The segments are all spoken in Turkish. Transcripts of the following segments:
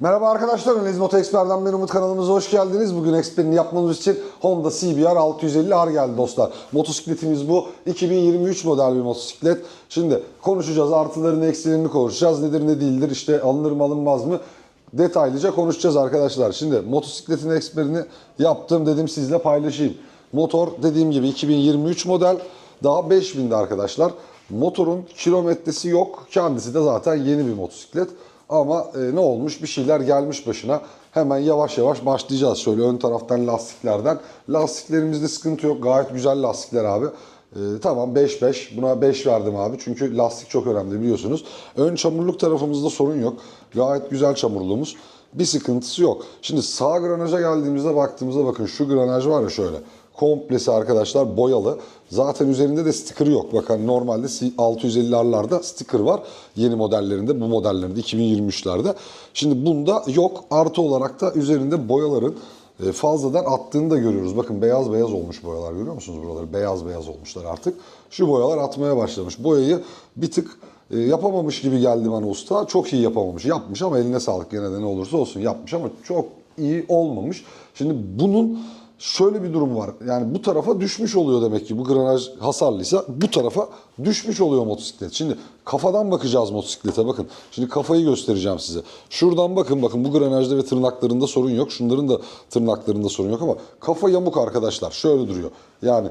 Merhaba arkadaşlar, Analiz Moto Expert'den ben Umut kanalımıza hoş geldiniz. Bugün Expert'ini yapmamız için Honda CBR 650R geldi dostlar. Motosikletimiz bu. 2023 model bir motosiklet. Şimdi konuşacağız, artılarını, eksilerini konuşacağız. Nedir ne değildir, işte alınır mı alınmaz mı? Detaylıca konuşacağız arkadaşlar. Şimdi motosikletin eksperini yaptım dedim sizle paylaşayım. Motor dediğim gibi 2023 model. Daha 5000'de arkadaşlar. Motorun kilometresi yok. Kendisi de zaten yeni bir motosiklet. Ama e, ne olmuş? Bir şeyler gelmiş başına. Hemen yavaş yavaş başlayacağız. Şöyle ön taraftan lastiklerden. Lastiklerimizde sıkıntı yok. Gayet güzel lastikler abi. E, tamam 5-5. Buna 5 verdim abi. Çünkü lastik çok önemli biliyorsunuz. Ön çamurluk tarafımızda sorun yok. Gayet güzel çamurluğumuz. Bir sıkıntısı yok. Şimdi sağ granaja geldiğimizde baktığımızda bakın şu granaj var ya şöyle. Komplesi arkadaşlar boyalı. Zaten üzerinde de sticker yok. Bakın normalde 650'lerlerde sticker var. Yeni modellerinde, bu modellerinde 2023'lerde. Şimdi bunda yok. Artı olarak da üzerinde boyaların e, fazladan attığını da görüyoruz. Bakın beyaz beyaz olmuş boyalar görüyor musunuz buraları? Beyaz beyaz olmuşlar artık. Şu boyalar atmaya başlamış. Boyayı bir tık e, yapamamış gibi geldi bana usta. Çok iyi yapamamış. Yapmış ama eline sağlık gene de ne olursa olsun yapmış ama çok iyi olmamış. Şimdi bunun şöyle bir durum var. Yani bu tarafa düşmüş oluyor demek ki. Bu granaj hasarlıysa bu tarafa düşmüş oluyor motosiklet. Şimdi kafadan bakacağız motosiklete bakın. Şimdi kafayı göstereceğim size. Şuradan bakın bakın bu granajda ve tırnaklarında sorun yok. Şunların da tırnaklarında sorun yok ama kafa yamuk arkadaşlar. Şöyle duruyor. Yani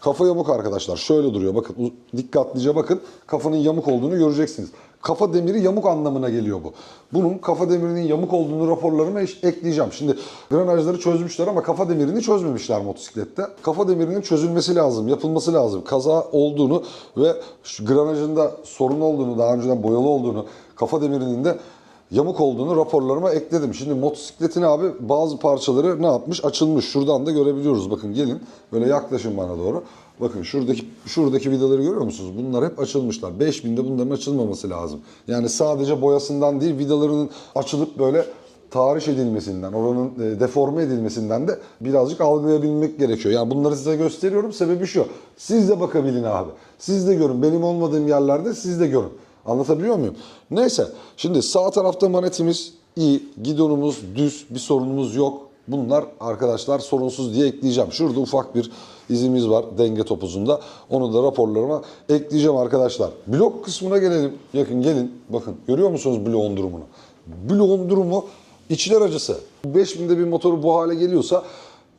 Kafa yamuk arkadaşlar. Şöyle duruyor. Bakın dikkatlice bakın. Kafanın yamuk olduğunu göreceksiniz. Kafa demiri yamuk anlamına geliyor bu. Bunun kafa demirinin yamuk olduğunu raporlarıma ekleyeceğim. Şimdi granajları çözmüşler ama kafa demirini çözmemişler motosiklette. Kafa demirinin çözülmesi lazım, yapılması lazım. Kaza olduğunu ve şu granajında sorun olduğunu, daha önceden boyalı olduğunu, kafa demirinin de yamuk olduğunu raporlarıma ekledim. Şimdi motosikletin abi bazı parçaları ne yapmış? Açılmış. Şuradan da görebiliyoruz. Bakın gelin böyle yaklaşın bana doğru. Bakın şuradaki şuradaki vidaları görüyor musunuz? Bunlar hep açılmışlar. 5000'de bunların açılmaması lazım. Yani sadece boyasından değil vidalarının açılıp böyle tahriş edilmesinden, oranın e, deforme edilmesinden de birazcık algılayabilmek gerekiyor. Yani bunları size gösteriyorum. Sebebi şu. Siz de bakabilin abi. Siz de görün. Benim olmadığım yerlerde siz de görün. Anlatabiliyor muyum? Neyse. Şimdi sağ tarafta manetimiz iyi. Gidonumuz düz. Bir sorunumuz yok. Bunlar arkadaşlar sorunsuz diye ekleyeceğim. Şurada ufak bir izimiz var denge topuzunda. Onu da raporlarıma ekleyeceğim arkadaşlar. Blok kısmına gelelim. Yakın gelin. Bakın görüyor musunuz bloğun durumunu? Bloğun durumu içler acısı. 5000'de bir motoru bu hale geliyorsa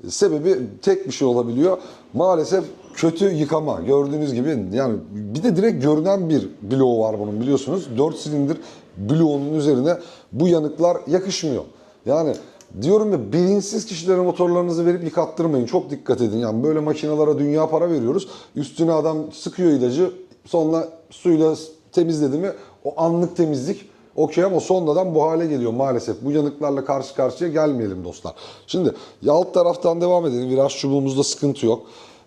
Sebebi tek bir şey olabiliyor. Maalesef kötü yıkama. Gördüğünüz gibi yani bir de direkt görünen bir bloğu var bunun biliyorsunuz. 4 silindir bloğunun üzerine bu yanıklar yakışmıyor. Yani diyorum ya bilinçsiz kişilere motorlarınızı verip yıkattırmayın. Çok dikkat edin. Yani böyle makinalara dünya para veriyoruz. Üstüne adam sıkıyor ilacı. Sonra suyla temizledi mi o anlık temizlik Okey ama sonradan bu hale geliyor maalesef. Bu yanıklarla karşı karşıya gelmeyelim dostlar. Şimdi alt taraftan devam edelim. Viraj çubuğumuzda sıkıntı yok.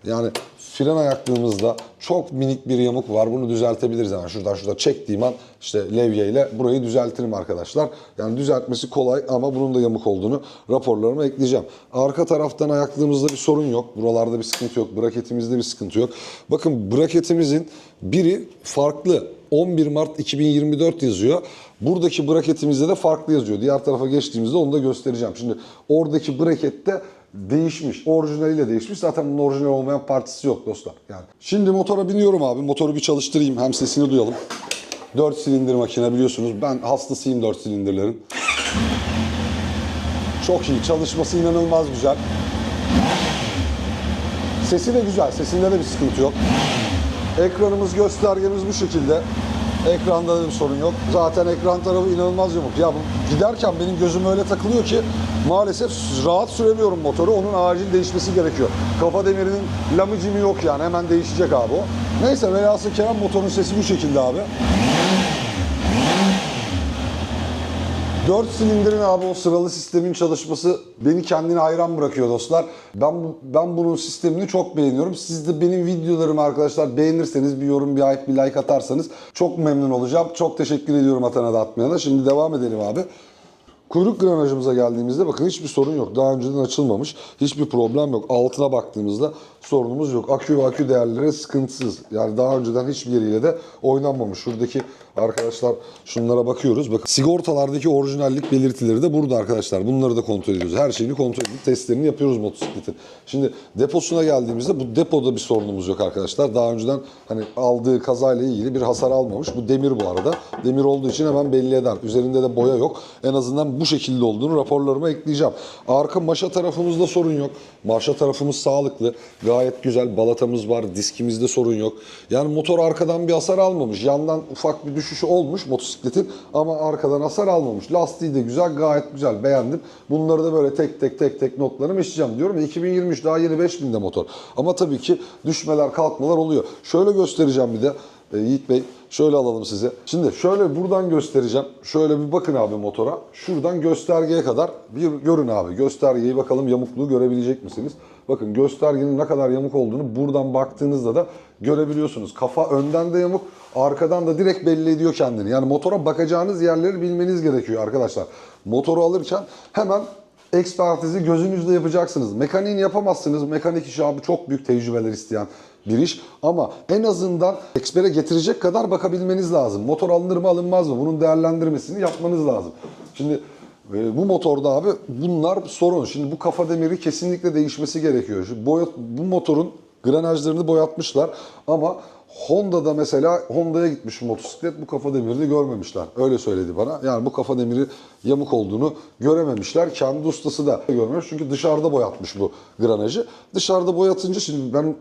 Yani fren ayaklığımızda çok minik bir yamuk var. Bunu düzeltebiliriz. Yani şuradan şurada çektiğim an işte levyeyle burayı düzeltirim arkadaşlar. Yani düzeltmesi kolay ama bunun da yamuk olduğunu raporlarıma ekleyeceğim. Arka taraftan ayaklığımızda bir sorun yok. Buralarda bir sıkıntı yok. Braketimizde bir sıkıntı yok. Bakın braketimizin biri farklı. 11 Mart 2024 yazıyor. Buradaki braketimizde de farklı yazıyor. Diğer tarafa geçtiğimizde onu da göstereceğim. Şimdi oradaki brakette değişmiş. Orijinaliyle değişmiş. Zaten bunun orijinal olmayan partisi yok dostlar. Yani. Şimdi motora biniyorum abi. Motoru bir çalıştırayım. Hem sesini duyalım. 4 silindir makine biliyorsunuz. Ben hastasıyım 4 silindirlerin. Çok iyi. Çalışması inanılmaz güzel. Sesi de güzel. Sesinde de bir sıkıntı yok. Ekranımız, göstergemiz bu şekilde. Ekranda da bir sorun yok. Zaten ekran tarafı inanılmaz yamuk. Ya bu giderken benim gözüm öyle takılıyor ki maalesef rahat süremiyorum motoru. Onun acil değişmesi gerekiyor. Kafa demirinin lamıcimi yok yani. Hemen değişecek abi o. Neyse velhasıl kelam motorun sesi bu şekilde abi. 4 silindirin abi o sıralı sistemin çalışması beni kendine hayran bırakıyor dostlar. Ben ben bunun sistemini çok beğeniyorum. Siz de benim videolarımı arkadaşlar beğenirseniz bir yorum, bir like, bir like atarsanız çok memnun olacağım. Çok teşekkür ediyorum atana da atmayana. Şimdi devam edelim abi. Kuyruk granajımıza geldiğimizde bakın hiçbir sorun yok. Daha önceden açılmamış. Hiçbir problem yok. Altına baktığımızda sorunumuz yok. Akü ve akü değerleri sıkıntısız. Yani daha önceden hiçbir yeriyle de oynanmamış. Şuradaki Arkadaşlar şunlara bakıyoruz. Bakın sigortalardaki orijinallik belirtileri de burada arkadaşlar. Bunları da kontrol ediyoruz. Her şeyini kontrol edip testlerini yapıyoruz motosikletin. Şimdi deposuna geldiğimizde bu depoda bir sorunumuz yok arkadaşlar. Daha önceden hani aldığı kazayla ilgili bir hasar almamış. Bu demir bu arada. Demir olduğu için hemen belli eder. Üzerinde de boya yok. En azından bu şekilde olduğunu raporlarıma ekleyeceğim. Arka maşa tarafımızda sorun yok. Maşa tarafımız sağlıklı. Gayet güzel. Balatamız var. Diskimizde sorun yok. Yani motor arkadan bir hasar almamış. Yandan ufak bir düşüşü olmuş motosikletin ama arkadan hasar almamış. Lastiği de güzel. Gayet güzel. Beğendim. Bunları da böyle tek tek tek tek notlarımı işleyeceğim diyorum. ya, 2023 daha yeni 5000'de motor. Ama tabii ki düşmeler kalkmalar oluyor. Şöyle göstereceğim bir de. E, Yiğit Bey şöyle alalım size. Şimdi şöyle buradan göstereceğim. Şöyle bir bakın abi motora. Şuradan göstergeye kadar bir görün abi. Göstergeyi bakalım yamukluğu görebilecek misiniz? Bakın göstergenin ne kadar yamuk olduğunu buradan baktığınızda da görebiliyorsunuz. Kafa önden de yamuk, arkadan da direkt belli ediyor kendini. Yani motora bakacağınız yerleri bilmeniz gerekiyor arkadaşlar. Motoru alırken hemen ekspertizi gözünüzde yapacaksınız. Mekaniğini yapamazsınız. Mekanik işi abi çok büyük tecrübeler isteyen bir iş. Ama en azından ekspere getirecek kadar bakabilmeniz lazım. Motor alınır mı alınmaz mı? Bunun değerlendirmesini yapmanız lazım. Şimdi e, bu motorda abi bunlar sorun. Şimdi bu kafa demiri kesinlikle değişmesi gerekiyor. Şu boya, bu motorun granajlarını boyatmışlar ama Honda'da mesela Honda'ya gitmiş motosiklet bu kafa demirini görmemişler. Öyle söyledi bana. Yani bu kafa demiri yamuk olduğunu görememişler. Kendi ustası da görmemiş. Çünkü dışarıda boyatmış bu granajı. Dışarıda boyatınca şimdi ben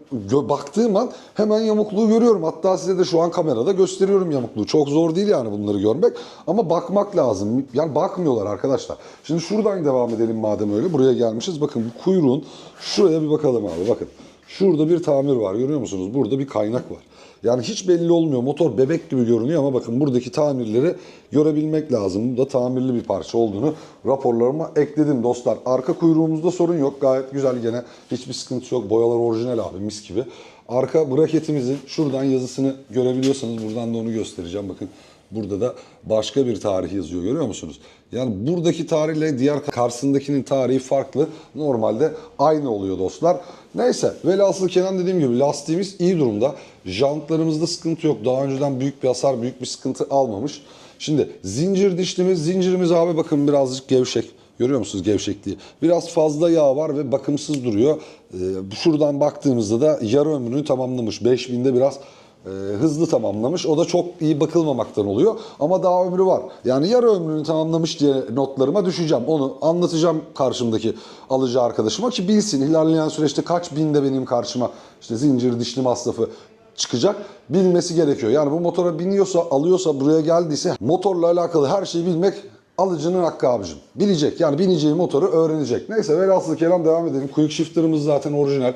baktığım an hemen yamukluğu görüyorum. Hatta size de şu an kamerada gösteriyorum yamukluğu. Çok zor değil yani bunları görmek. Ama bakmak lazım. Yani bakmıyorlar arkadaşlar. Şimdi şuradan devam edelim madem öyle. Buraya gelmişiz. Bakın bu kuyruğun şuraya bir bakalım abi. Bakın. Şurada bir tamir var görüyor musunuz? Burada bir kaynak var. Yani hiç belli olmuyor. Motor bebek gibi görünüyor ama bakın buradaki tamirleri görebilmek lazım. Bu da tamirli bir parça olduğunu raporlarıma ekledim dostlar. Arka kuyruğumuzda sorun yok. Gayet güzel gene. Hiçbir sıkıntı yok. Boyalar orijinal abi mis gibi. Arka braketimizin şuradan yazısını görebiliyorsanız buradan da onu göstereceğim. Bakın Burada da başka bir tarih yazıyor görüyor musunuz? Yani buradaki tarihle diğer karşısındakinin tarihi farklı. Normalde aynı oluyor dostlar. Neyse velhasıl Kenan dediğim gibi lastiğimiz iyi durumda. Jantlarımızda sıkıntı yok. Daha önceden büyük bir hasar, büyük bir sıkıntı almamış. Şimdi zincir dişlimiz, zincirimiz abi bakın birazcık gevşek. Görüyor musunuz gevşekliği? Biraz fazla yağ var ve bakımsız duruyor. Ee, şuradan baktığımızda da yarı ömrünü tamamlamış. 5000'de biraz e, hızlı tamamlamış. O da çok iyi bakılmamaktan oluyor. Ama daha ömrü var. Yani yarı ömrünü tamamlamış diye notlarıma düşeceğim. Onu anlatacağım karşımdaki alıcı arkadaşıma ki bilsin ilerleyen süreçte kaç binde benim karşıma işte zincir dişli masrafı çıkacak bilmesi gerekiyor. Yani bu motora biniyorsa, alıyorsa, buraya geldiyse motorla alakalı her şeyi bilmek alıcının hakkı abicim. Bilecek. Yani bineceği motoru öğrenecek. Neyse velhasıl kelam devam edelim. Quick shifter'ımız zaten orijinal.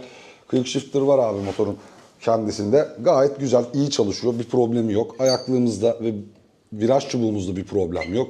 Quick shifter var abi motorun kendisinde. Gayet güzel, iyi çalışıyor. Bir problemi yok. Ayaklığımızda ve viraj çubuğumuzda bir problem yok.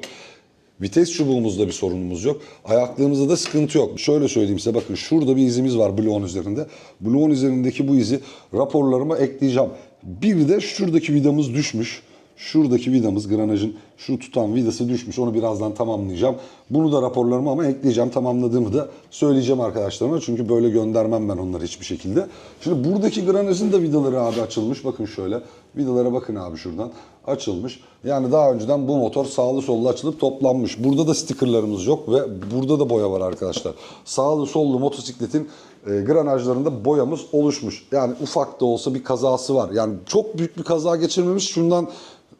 Vites çubuğumuzda bir sorunumuz yok. Ayaklığımızda da sıkıntı yok. Şöyle söyleyeyim size bakın şurada bir izimiz var bloğun üzerinde. Bloğun üzerindeki bu izi raporlarıma ekleyeceğim. Bir de şuradaki vidamız düşmüş. Şuradaki vidamız granajın şu tutan vidası düşmüş. Onu birazdan tamamlayacağım. Bunu da raporlarıma ama ekleyeceğim. Tamamladığımı da söyleyeceğim arkadaşlarıma. Çünkü böyle göndermem ben onları hiçbir şekilde. Şimdi buradaki granajın da vidaları abi açılmış. Bakın şöyle. Vidalara bakın abi şuradan. Açılmış. Yani daha önceden bu motor sağlı sollu açılıp toplanmış. Burada da stikerlarımız yok ve burada da boya var arkadaşlar. Sağlı sollu motosikletin e, granajlarında boyamız oluşmuş. Yani ufak da olsa bir kazası var. Yani çok büyük bir kaza geçirmemiş. Şundan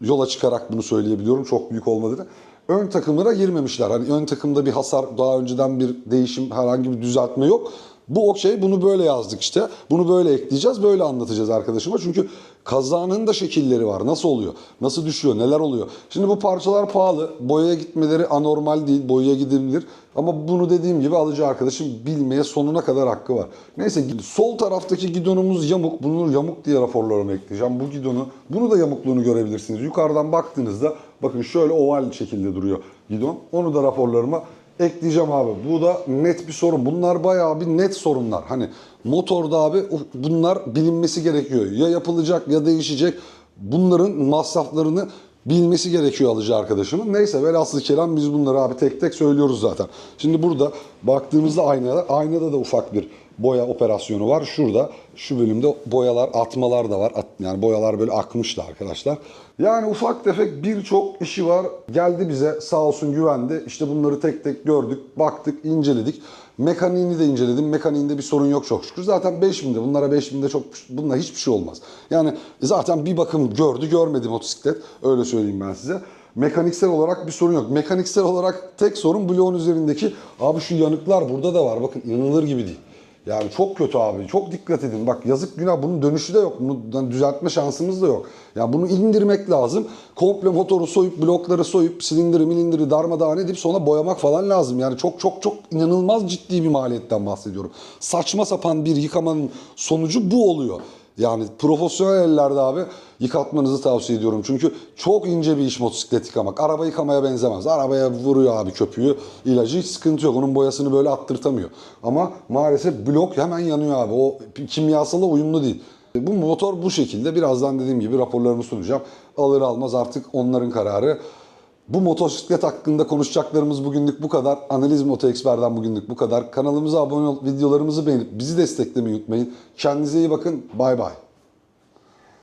yola çıkarak bunu söyleyebiliyorum çok büyük olmadığını. Ön takımlara girmemişler. Hani ön takımda bir hasar, daha önceden bir değişim, herhangi bir düzeltme yok. Bu okey, bunu böyle yazdık işte. Bunu böyle ekleyeceğiz, böyle anlatacağız arkadaşıma. Çünkü kazanın da şekilleri var. Nasıl oluyor? Nasıl düşüyor? Neler oluyor? Şimdi bu parçalar pahalı. Boyaya gitmeleri anormal değil. Boyaya gidebilir. Ama bunu dediğim gibi alıcı arkadaşım bilmeye sonuna kadar hakkı var. Neyse sol taraftaki gidonumuz yamuk. Bunu yamuk diye raporlarıma ekleyeceğim. Bu gidonu, bunu da yamukluğunu görebilirsiniz. Yukarıdan baktığınızda bakın şöyle oval şekilde duruyor gidon. Onu da raporlarıma ekleyeceğim abi. Bu da net bir sorun. Bunlar bayağı bir net sorunlar. Hani motorda abi bunlar bilinmesi gerekiyor. Ya yapılacak ya değişecek. Bunların masraflarını bilmesi gerekiyor alıcı arkadaşımın. Neyse velhasıl kelam biz bunları abi tek tek söylüyoruz zaten. Şimdi burada baktığımızda aynada, aynada da ufak bir boya operasyonu var. Şurada şu bölümde boyalar, atmalar da var. At- yani boyalar böyle akmıştı arkadaşlar. Yani ufak tefek birçok işi var. Geldi bize sağ olsun güvendi. İşte bunları tek tek gördük, baktık, inceledik. Mekaniğini de inceledim. Mekaniğinde bir sorun yok çok şükür. Zaten 5000'de bunlara 5000'de çok bununla hiçbir şey olmaz. Yani zaten bir bakım gördü görmedi motosiklet. Öyle söyleyeyim ben size. Mekaniksel olarak bir sorun yok. Mekaniksel olarak tek sorun bloğun üzerindeki abi şu yanıklar burada da var. Bakın inanılır gibi değil. Yani çok kötü abi. Çok dikkat edin. Bak yazık günah bunun dönüşü de yok. Bunu düzeltme şansımız da yok. Ya bunu indirmek lazım. Komple motoru soyup blokları soyup silindiri milindiri darmadağın edip sonra boyamak falan lazım. Yani çok çok çok inanılmaz ciddi bir maliyetten bahsediyorum. Saçma sapan bir yıkamanın sonucu bu oluyor. Yani profesyonel ellerde abi yıkatmanızı tavsiye ediyorum. Çünkü çok ince bir iş motosiklet yıkamak. Araba yıkamaya benzemez. Arabaya vuruyor abi köpüğü, ilacı hiç sıkıntı yok. Onun boyasını böyle attırtamıyor. Ama maalesef blok hemen yanıyor abi. O kimyasala uyumlu değil. Bu motor bu şekilde. Birazdan dediğim gibi raporlarımı sunacağım. Alır almaz artık onların kararı. Bu motosiklet hakkında konuşacaklarımız bugünlük bu kadar. Analiz Moto Expert'den bugünlük bu kadar. Kanalımıza abone olup videolarımızı beğenip bizi desteklemeyi unutmayın. Kendinize iyi bakın. Bay bay.